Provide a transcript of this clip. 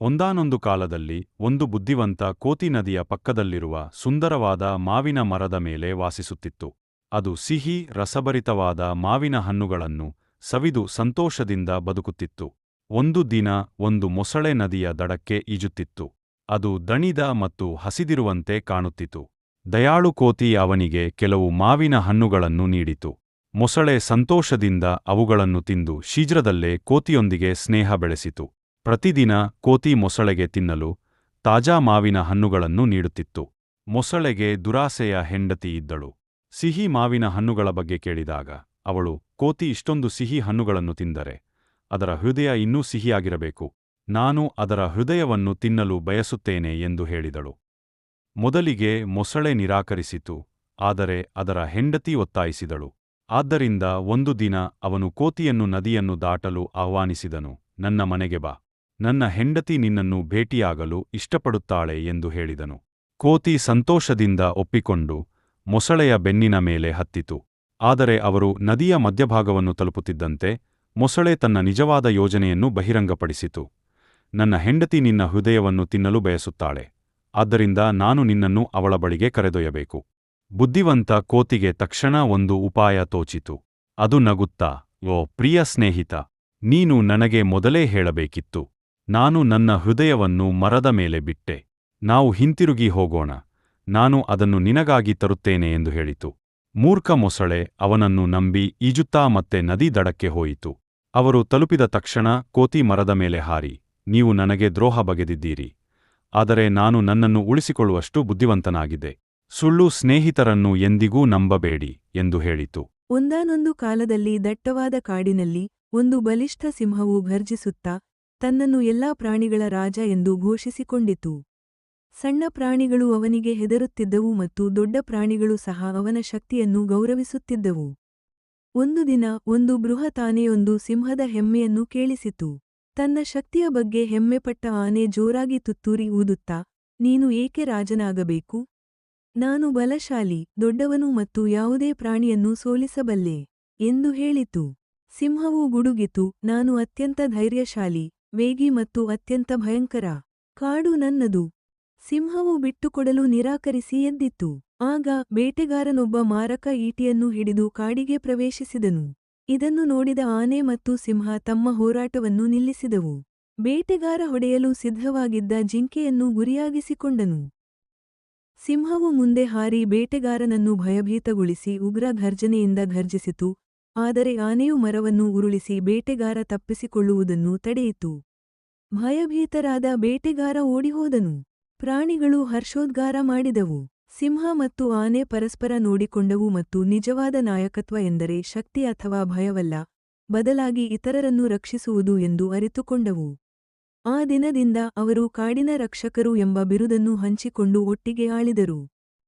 ಒಂದಾನೊಂದು ಕಾಲದಲ್ಲಿ ಒಂದು ಬುದ್ಧಿವಂತ ಕೋತಿ ನದಿಯ ಪಕ್ಕದಲ್ಲಿರುವ ಸುಂದರವಾದ ಮಾವಿನ ಮರದ ಮೇಲೆ ವಾಸಿಸುತ್ತಿತ್ತು. ಅದು ಸಿಹಿ, ರಸಭರಿತವಾದ ಮಾವಿನ ಹಣ್ಣುಗಳನ್ನು ಸವಿದು ಸಂತೋಷದಿಂದ ಬದುಕುತ್ತಿತ್ತು. ಒಂದು ದಿನ ಒಂದು ಮೊಸಳೆ ನದಿಯ ದಡಕ್ಕೆ ಈಜುತ್ತಿತ್ತು. ಅದು ದಣಿದ ಮತ್ತು ಹಸಿದಿರುವಂತೆ ಕಾಣುತ್ತಿತು ದಯಾಳು ಕೋತಿ ಅವನಿಗೆ ಕೆಲವು ಮಾವಿನ ಹಣ್ಣುಗಳನ್ನು ನೀಡಿತು. ಮೊಸಳೆ ಸಂತೋಷದಿಂದ ಅವುಗಳನ್ನು ತಿಂದು ಶೀಘ್ರದಲ್ಲೇ ಕೋತಿಯೊಂದಿಗೆ ಸ್ನೇಹ ಬೆಳೆಸಿತು. ಪ್ರತಿದಿನ ಕೋತಿ ಮೊಸಳೆಗೆ ತಿನ್ನಲು ತಾಜಾ ಮಾವಿನ ಹಣ್ಣುಗಳನ್ನು ನೀಡುತ್ತಿತ್ತು. ಮೊಸಳೆಗೆ ದುರಾಸೆಯ ಹೆಂಡತಿ ಇದ್ದಳು. ಸಿಹಿ ಮಾವಿನ ಹಣ್ಣುಗಳ ಬಗ್ಗೆ ಕೇಳಿದಾಗ ಅವಳು, ಕೋತಿ ಇಷ್ಟೊಂದು ಸಿಹಿ ಹಣ್ಣುಗಳನ್ನು ತಿಂದರೆ ಅದರ ಹೃದಯ ಇನ್ನೂ ಸಿಹಿಯಾಗಿರಬೇಕು. ನಾನು ಅದರ ಹೃದಯವನ್ನು ತಿನ್ನಲು ಬಯಸುತ್ತೇನೆ ಎಂದು ಹೇಳಿದಳು. ಮೊದಲಿಗೆ ಮೊಸಳೆ ನಿರಾಕರಿಸಿತು, ಆದರೆ ಅದರ ಹೆಂಡತಿ ಒತ್ತಾಯಿಸಿದಳು. ಆದ್ದರಿಂದ ಒಂದು ದಿನ ಅವನು ಕೋತಿಯನ್ನು ನದಿಯನ್ನು ದಾಟಲು ಆಹ್ವಾನಿಸಿದನು, ನನ್ನ ಮನೆಗೆ ಬಾ. ನನ್ನ ಹೆಂಡತಿ ನಿನ್ನನ್ನು ಭೇಟಿಯಾಗಲು ಇಷ್ಟಪಡುತ್ತಾಳೆ ಎಂದು ಹೇಳಿದನು. ಕೋತಿ ಸಂತೋಷದಿಂದ ಒಪ್ಪಿಕೊಂಡು ಮೊಸಳೆಯ ಬೆನ್ನಿನ ಮೇಲೆ ಹತ್ತಿತು. ಆದರೆ ಅವರು ನದಿಯ ಮಧ್ಯಭಾಗವನ್ನು ತಲುಪುತ್ತಿದ್ದಂತೆ ಮೊಸಳೆ ತನ್ನ ನಿಜವಾದ ಯೋಜನೆಯನ್ನು ಬಹಿರಂಗಪಡಿಸಿತು. ನನ್ನ ಹೆಂಡತಿ ನಿನ್ನ ಹೃದಯವನ್ನು ತಿನ್ನಲು ಬಯಸುತ್ತಾಳೆ. ಆದ್ದರಿಂದ ನಾನು ನಿನ್ನನ್ನು ಅವಳ ಬಳಿಗೆ ಕರೆದೊಯ್ಯಬೇಕು. ಬುದ್ಧಿವಂತ ಕೋತಿಗೆ ತಕ್ಷಣ ಒಂದು ಉಪಾಯ ತೋಚಿತು. ಅದು ನಗುತ್ತಾ, ಓ ಪ್ರಿಯ ಸ್ನೇಹಿತ, ನೀನು ನನಗೆ ಮೊದಲೇ ಹೇಳಬೇಕಿತ್ತು. ನಾನು ನನ್ನ ಹೃದಯವನ್ನು ಮರದ ಮೇಲೆ ಬಿಟ್ಟೆ. ನಾವು ಹಿಂತಿರುಗಿ ಹೋಗೋಣ. ನಾನು ಅದನ್ನು ನಿನಗಾಗಿ ತರುತ್ತೇನೆ ಎಂದು ಹೇಳಿತು. ಮೂರ್ಖ ಮೊಸಳೆ ಅವನನ್ನು ನಂಬಿ ಈಜುತ್ತಾ ಮತ್ತೆ ನದಿ ದಡಕ್ಕೆ ಹೋಯಿತು. ಅವರು ತಲುಪಿದ ತಕ್ಷಣ ಕೋತಿ ಮರದ ಮೇಲೆ ಹಾರಿ, ನೀವು ನನಗೆ ದ್ರೋಹ ಬಗೆದಿದ್ದೀರಿ. ಆದರೆ ನಾನು ನನ್ನನ್ನು ಉಳಿಸಿಕೊಳ್ಳುವಷ್ಟು ಬುದ್ಧಿವಂತನಾಗಿದೆ. ಸುಳ್ಳು ಸ್ನೇಹಿತರನ್ನು ಎಂದಿಗೂ ನಂಬಬೇಡಿ ಎಂದು ಹೇಳಿತು. ಒಂದಾನೊಂದು ಕಾಲದಲ್ಲಿ ದಟ್ಟವಾದ ಕಾಡಿನಲ್ಲಿ ಒಂದು ಬಲಿಷ್ಠ ಸಿಂಹವು ಘರ್ಜಿಸುತ್ತಾ ತನ್ನನ್ನು ಎಲ್ಲಾ ಪ್ರಾಣಿಗಳ ರಾಜ ಎಂದು ಘೋಷಿಸಿಕೊಂಡಿತು. ಸಣ್ಣ ಪ್ರಾಣಿಗಳು ಅವನಿಗೆ ಹೆದರುತ್ತಿದ್ದವು ಮತ್ತು ದೊಡ್ಡ ಪ್ರಾಣಿಗಳು ಸಹ ಅವನ ಶಕ್ತಿಯನ್ನು ಗೌರವಿಸುತ್ತಿದ್ದವು. ಒಂದು ದಿನ ಒಂದು ಬೃಹತ್ ಆನೆಯೊಂದು ಸಿಂಹದ ಹೆಮ್ಮೆಯನ್ನು ಕೇಳಿಸಿತು. ತನ್ನ ಶಕ್ತಿಯ ಬಗ್ಗೆ ಹೆಮ್ಮೆಪಟ್ಟ ಆನೆ ಜೋರಾಗಿ ತುತ್ತೂರಿ ಊದುತ್ತಾ, ನೀನು ಏಕೆ ರಾಜನಾಗಬೇಕು? ನಾನು ಬಲಶಾಲಿ, ದೊಡ್ಡವನು ಮತ್ತು ಯಾವುದೇ ಪ್ರಾಣಿಯನ್ನು ಸೋಲಿಸಬಲ್ಲೆ? ಎಂದು ಹೇಳಿತು. ಸಿಂಹವು ಗುಡುಗಿತು, ನಾನು ಅತ್ಯಂತ ಧೈರ್ಯಶಾಲಿ ವೇಗಿ ಮತ್ತು ಅತ್ಯಂತ ಭಯಂಕರ ಕಾಡು ನನ್ನದು. ಸಿಂಹವು ಬಿಟ್ಟುಕೊಡಲು ನಿರಾಕರಿಸಿ ಎದ್ದಿತ್ತು ಆಗ ಬೇಟೆಗಾರನೊಬ್ಬ ಮಾರಕ ಈಟಿಯನ್ನು ಹಿಡಿದು ಕಾಡಿಗೆ ಪ್ರವೇಶಿಸಿದನು. ಇದನ್ನು ನೋಡಿದ ಆನೆ ಮತ್ತು ಸಿಂಹ ತಮ್ಮ ಹೋರಾಟವನ್ನು ನಿಲ್ಲಿಸಿದವು. ಬೇಟೆಗಾರ ಹೊಡೆಯಲು ಸಿದ್ಧವಾಗಿದ್ದ ಜಿಂಕೆಯನ್ನು ಗುರಿಯಾಗಿಸಿಕೊಂಡನು. ಸಿಂಹವು ಮುಂದೆ ಹಾರಿ ಬೇಟೆಗಾರನನ್ನು ಭಯಭೀತಗೊಳಿಸಿ ಉಗ್ರ ಘರ್ಜನೆಯಿಂದ ಘರ್ಜಿಸಿತು. ಆದರೆ ಆನೆಯು ಮರವನ್ನು ಉರುಳಿಸಿ ಬೇಟೆಗಾರ ತಪ್ಪಿಸಿಕೊಳ್ಳುವುದನ್ನು ತಡೆಯಿತು. ಭಯಭೀತರಾದ ಬೇಟೆಗಾರ ಓಡಿಹೋದನು. ಪ್ರಾಣಿಗಳು ಹರ್ಷೋದ್ಗಾರ ಮಾಡಿದವು. ಸಿಂಹ ಮತ್ತು ಆನೆ ಪರಸ್ಪರ ನೋಡಿಕೊಂಡವು ಮತ್ತು ನಿಜವಾದ ನಾಯಕತ್ವ ಎಂದರೆ ಶಕ್ತಿ ಅಥವಾ ಭಯವಲ್ಲ, ಬದಲಾಗಿ ಇತರರನ್ನು ರಕ್ಷಿಸುವುದು ಎಂದು ಅರಿತುಕೊಂಡವು. ಆ ದಿನದಿಂದ ಅವರು ಕಾಡಿನ ರಕ್ಷಕರು ಎಂಬ ಬಿರುದನ್ನು ಹಂಚಿಕೊಂಡು ಒಟ್ಟಿಗೆ ಆಳಿದರು.